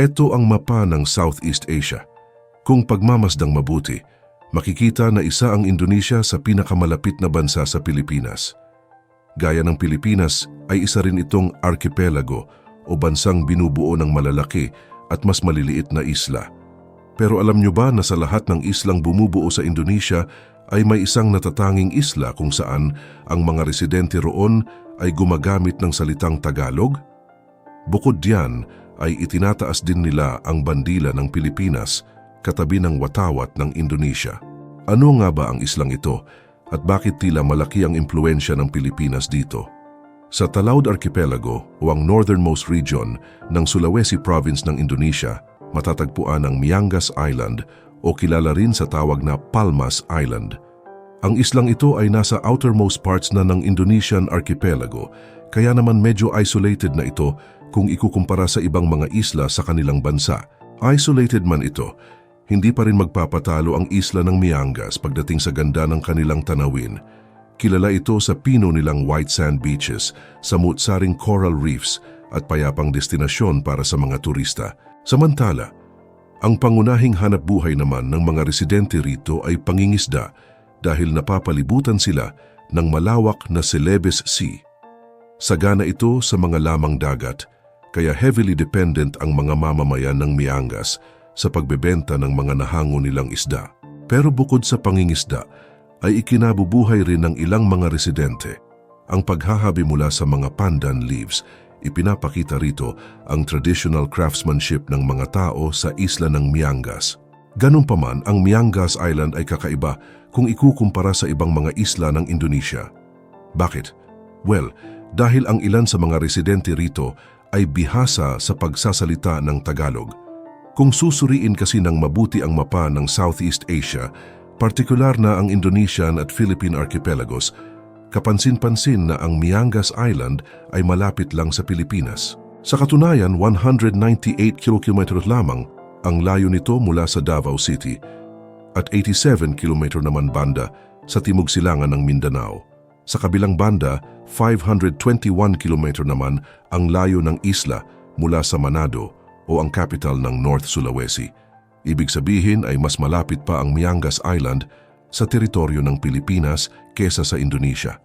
Ito ang mapa ng Southeast Asia. Kung pagmamasdang mabuti, makikita na isa ang Indonesia sa pinakamalapit na bansa sa Pilipinas. Gaya ng Pilipinas ay isa rin itong archipelago o bansang binubuo ng malalaki at mas maliliit na isla. Pero alam nyo ba na sa lahat ng islang bumubuo sa Indonesia ay may isang natatanging isla kung saan ang mga residente roon ay gumagamit ng salitang Tagalog? Bukod diyan ay itinataas din nila ang bandila ng Pilipinas katabi ng watawat ng Indonesia. Ano nga ba ang islang ito at bakit tila malaki ang impluensya ng Pilipinas dito? Sa Talaud Archipelago o ang northernmost region ng Sulawesi Province ng Indonesia, matatagpuan ang Miangas Island o kilala rin sa tawag na Palmas Island. Ang islang ito ay nasa outermost parts na ng Indonesian archipelago, kaya naman medyo isolated na ito kung ikukumpara sa ibang mga isla sa kanilang bansa. Isolated man ito, hindi pa rin magpapatalo ang isla ng Miangas pagdating sa ganda ng kanilang tanawin. Kilala ito sa pino nilang white sand beaches, sa mutsaring coral reefs at payapang destinasyon para sa mga turista. Samantala, ang pangunahing hanap buhay naman ng mga residente rito ay pangingisda dahil napapalibutan sila ng malawak na Celebes Sea. Sagana ito sa mga lamang dagat, kaya heavily dependent ang mga mamamayan ng Miangas sa pagbebenta ng mga nahango nilang isda. Pero bukod sa pangingisda, ay ikinabubuhay rin ng ilang mga residente. Ang paghahabi mula sa mga pandan leaves, ipinapakita rito ang traditional craftsmanship ng mga tao sa isla ng Miangas. Ganun pa man, ang Miangas Island ay kakaiba kung ikukumpara sa ibang mga isla ng Indonesia. Bakit? Well, dahil ang ilan sa mga residente rito ay bihasa sa pagsasalita ng Tagalog. Kung susuriin kasi ng mabuti ang mapa ng Southeast Asia, partikular na ang Indonesian at Philippine archipelagos, kapansin-pansin na ang Miangas Island ay malapit lang sa Pilipinas. Sa katunayan, 198 km lamang ang layo nito mula sa Davao City at 87 km naman banda sa timog silangan ng Mindanao. Sa kabilang banda, 521 km naman ang layo ng isla mula sa Manado o ang capital ng North Sulawesi. Ibig sabihin ay mas malapit pa ang Miangas Island sa teritoryo ng Pilipinas kesa sa Indonesia.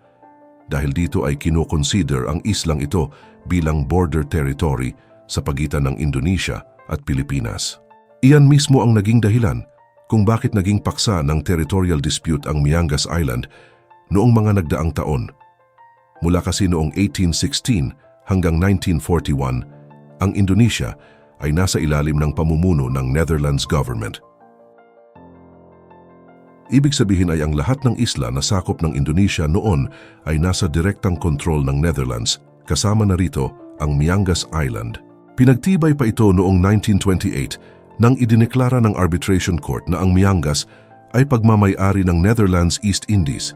Dahil dito ay kinoconsider ang islang ito bilang border territory sa pagitan ng Indonesia at Pilipinas. Iyan mismo ang naging dahilan kung bakit naging paksa ng territorial dispute ang Miangas Island noong mga nagdaang taon. Mula kasi noong 1816 hanggang 1941, ang Indonesia ay nasa ilalim ng pamumuno ng Netherlands government. Ibig sabihin ay ang lahat ng isla na sakop ng Indonesia noon ay nasa direktang kontrol ng Netherlands, kasama na rito ang Miangas Island. Pinagtibay pa ito noong 1928 nang idineklara ng Arbitration Court na ang Miangas ay pagmamayari ng Netherlands East Indies.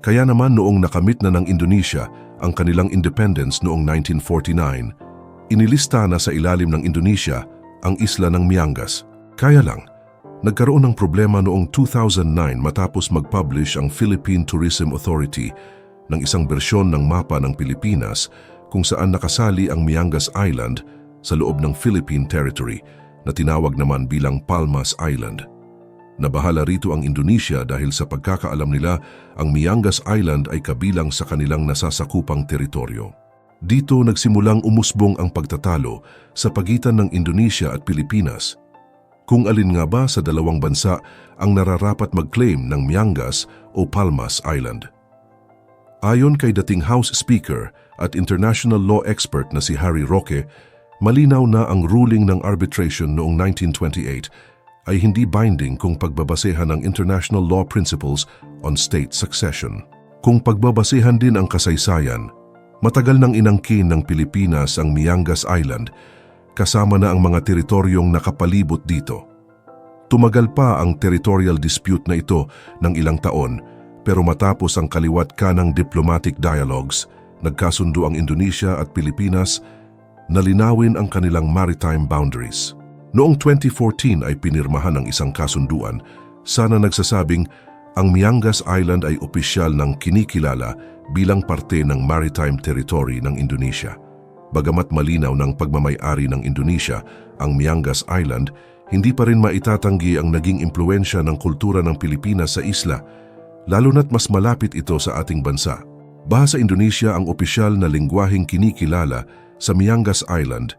Kaya naman noong nakamit na ng Indonesia ang kanilang independence noong 1949, inilista na sa ilalim ng Indonesia ang isla ng Miangas. Kaya lang, nagkaroon ng problema noong 2009 matapos mag-publish ang Philippine Tourism Authority ng isang bersyon ng mapa ng Pilipinas kung saan nakasali ang Miangas Island sa loob ng Philippine Territory na tinawag naman bilang Palmas Island. Nabahala rito ang Indonesia dahil sa pagkakaalam nila ang Miangas Island ay kabilang sa kanilang nasasakupang teritoryo. Dito nagsimulang umusbong ang pagtatalo sa pagitan ng Indonesia at Pilipinas. Kung alin nga ba sa dalawang bansa ang nararapat mag-claim ng Miangas o Palmas Island. Ayon kay dating House Speaker at international law expert na si Harry Roque, malinaw na ang ruling ng arbitration noong 1928 ay hindi binding kung pagbabasehan ng international law principles on state succession. Kung pagbabasehan din ang kasaysayan, matagal nang inangkin ng Pilipinas ang Miangas Island kasama na ang mga teritoryong nakapalibot dito. Tumagal pa ang territorial dispute na ito ng ilang taon pero matapos ang kaliwat kanang diplomatic dialogues, nagkasundo ang Indonesia at Pilipinas na linawin ang kanilang maritime boundaries. Noong 2014 ay pinirmahan ang isang kasunduan, sana nagsasabing ang Miangas Island ay opisyal ng kinikilala bilang parte ng maritime territory ng Indonesia. Bagamat malinaw ng pagmamayari ng Indonesia ang Miangas Island, hindi pa rin maitatanggi ang naging impluensya ng kultura ng Pilipinas sa isla, lalo na't mas malapit ito sa ating bansa. Bahasa Indonesia ang opisyal na lingwaheng kinikilala sa Miangas Island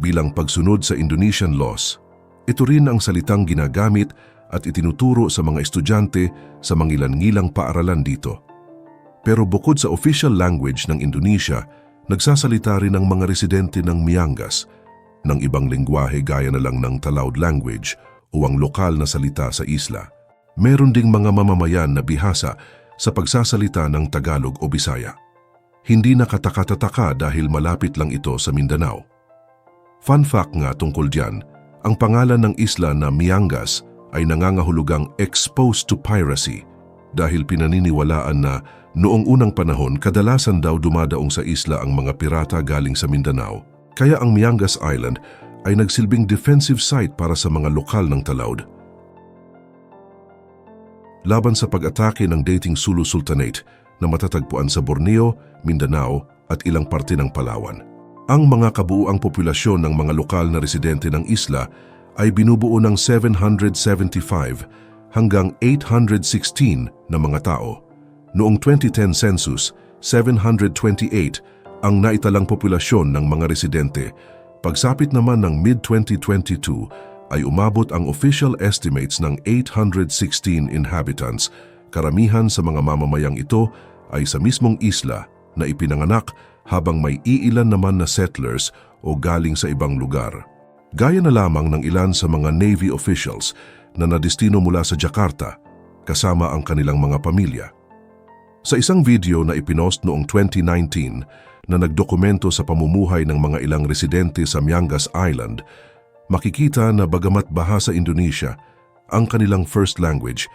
bilang pagsunod sa Indonesian laws. Ito rin ang salitang ginagamit at itinuturo sa mga estudyante sa mangilan-ngilang paaralan dito. Pero bukod sa official language ng Indonesia, nagsasalita rin ang mga residente ng Miangas ng ibang lingwahe gaya na lang ng Tallaud language o ang lokal na salita sa isla. Meron ding mga mamamayan na bihasa sa pagsasalita ng Tagalog o Bisaya. Hindi nakataka-tataka dahil malapit lang ito sa Mindanao. Fun fact nga tungkol diyan, ang pangalan ng isla na Miangas ay nangangahulugang exposed to piracy dahil pinaniniwalaan na noong unang panahon kadalasan daw dumadaong sa isla ang mga pirata galing sa Mindanao. Kaya ang Miangas Island ay nagsilbing defensive site para sa mga lokal ng Talaud. Laban sa pag-atake ng dating Sulu Sultanate na matatagpuan sa Borneo, Mindanao at ilang parte ng Palawan. Ang mga kabuuang populasyon ng mga lokal na residente ng isla ay binubuo ng 775 hanggang 816 na mga tao. Noong 2010 census, 728 ang naitalang populasyon ng mga residente. Pagsapit naman ng mid-2022 ay umabot ang official estimates ng 816 inhabitants. Karamihan sa mga mamamayang ito ay sa mismong isla na ipinanganak habang may iilan naman na settlers o galing sa ibang lugar. Gaya na lamang ng ilan sa mga Navy officials na nadistino mula sa Jakarta kasama ang kanilang mga pamilya. Sa isang video na ipinost noong 2019 na nagdokumento sa pamumuhay ng mga ilang residente sa Miangas Island, makikita na bagamat bahasa Indonesia ang kanilang first language,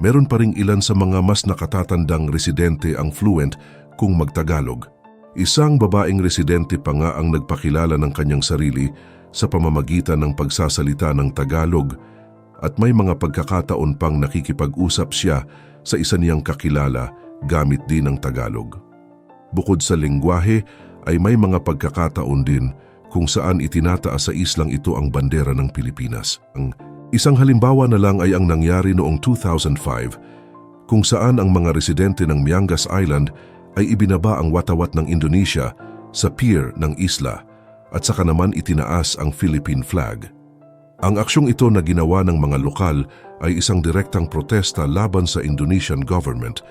meron pa ring ilan sa mga mas nakatatandang residente ang fluent kung magtagalog. Isang babaeng residente pa nga ang nagpakilala ng kanyang sarili sa pamamagitan ng pagsasalita ng Tagalog at may mga pagkakataon pang nakikipag-usap siya sa isa niyang kakilala gamit din ng Tagalog. Bukod sa lingwahe ay may mga pagkakataon din kung saan itinataas sa islang ito ang bandera ng Pilipinas. Ang isang halimbawa na lang ay ang nangyari noong 2005 kung saan ang mga residente ng Miangas Island ay ibinaba ang watawat ng Indonesia sa pier ng isla at saka naman itinaas ang Philippine flag. Ang aksyong ito na ginawa ng mga lokal ay isang direktang protesta laban sa Indonesian government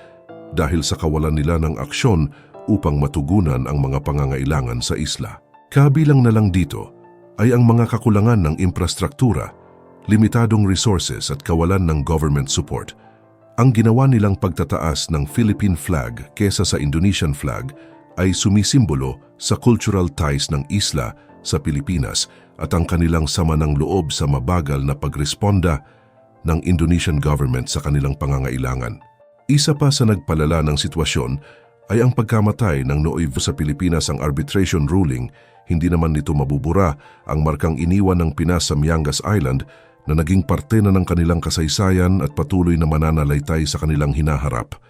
dahil sa kawalan nila ng aksyon upang matugunan ang mga pangangailangan sa isla. Kabilang na lang dito ay ang mga kakulangan ng infrastruktura, limitadong resources at kawalan ng government support. Ang ginawa nilang pagtataas ng Philippine flag kesa sa Indonesian flag ay sumisimbolo sa cultural ties ng isla sa Pilipinas at ang kanilang sama ng loob sa mabagal na pagresponda ng Indonesian government sa kanilang pangangailangan. Isa pa sa nagpalala ng sitwasyon ay ang pagkamatay ng Nooy sa Pilipinas ang arbitration ruling, hindi naman nito mabubura ang markang iniwan ng Pinas sa Miangas Island na naging parte na ng kanilang kasaysayan at patuloy na mananalaytay sa kanilang hinaharap.